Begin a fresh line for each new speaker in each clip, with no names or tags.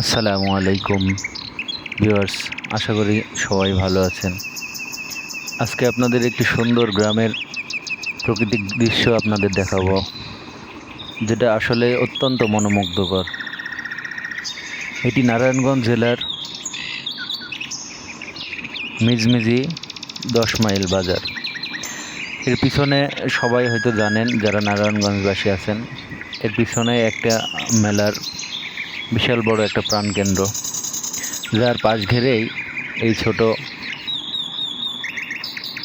আসসালামু আলাইকুম ভিউয়ার্স, আশা করি সবাই ভালো আছেন। আজকে আপনাদের একটি সুন্দর গ্রামের প্রাকৃতিক দৃশ্য আপনাদের দেখাবো, যেটা আসলে অত্যন্ত মনোমুগ্ধকর। এটি নারায়ণগঞ্জ জেলার মিজমিজি দশ মাইল বাজার। এর পিছনে সবাই হয়তো জানেন যারা নারায়ণগঞ্জবাসী আছেন, এর পিছনে একটা মেলার বিশাল বড় একটা প্রাণকেন্দ্র, যার পাশ ঘেরেই এই ছোট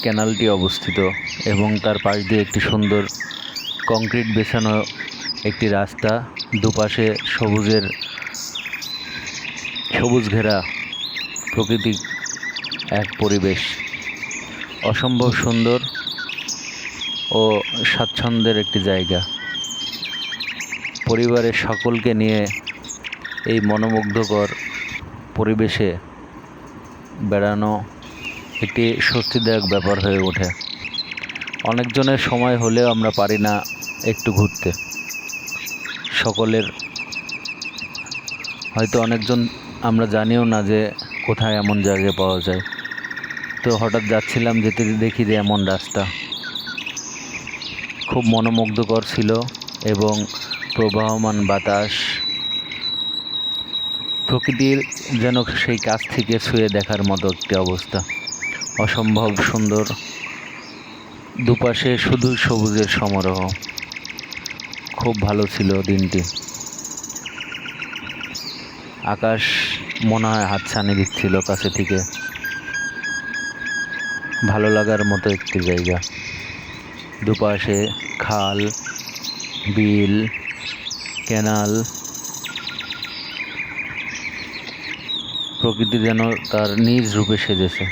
ক্যানালটি অবস্থিত এবং তার পাশ দিয়ে একটি সুন্দর কংক্রিট বেছানো একটি রাস্তা, দুপাশে সবুজের সবুজ ঘেরা প্রকৃতিক এক পরিবেশ। অসম্ভব সুন্দর ও স্বাচ্ছন্দ্যের একটি জায়গা। পরিবারের সকলকে নিয়ে এই মনোমুগ্ধকর পরিবেশে বেড়ানো একটি স্বস্তিদায়ক ব্যাপার হয়ে ওঠে। অনেকজনের সময় হলেও আমরা পারি না একটু ঘুরতে। সকলের হয়তো অনেকজন আমরা জানিও না যে কোথায় এমন জায়গা পাওয়া যায়। তো হঠাৎ যাচ্ছিলাম যেতে দেখি যে এমন রাস্তা। খুব মনোমুগ্ধকর ছিল এবং প্রবাহমান বাতাস প্রকৃতির যেন সেই কাছ থেকে ছুঁয়ে দেখার মতো একটি অবস্থা। অসম্ভব সুন্দর। দুপাশে শুধু সবুজের সমারোহ। খুব ভালো ছিল দিনটি। আকাশ মনে হয় হাতছানি দিচ্ছিল কাছে থেকে। ভালো লাগার মতো একটি জায়গা। দুপাশে খাল, বিল ক্যানাল প্রকৃতি যেন তার নিজ রূপে সেজেছে।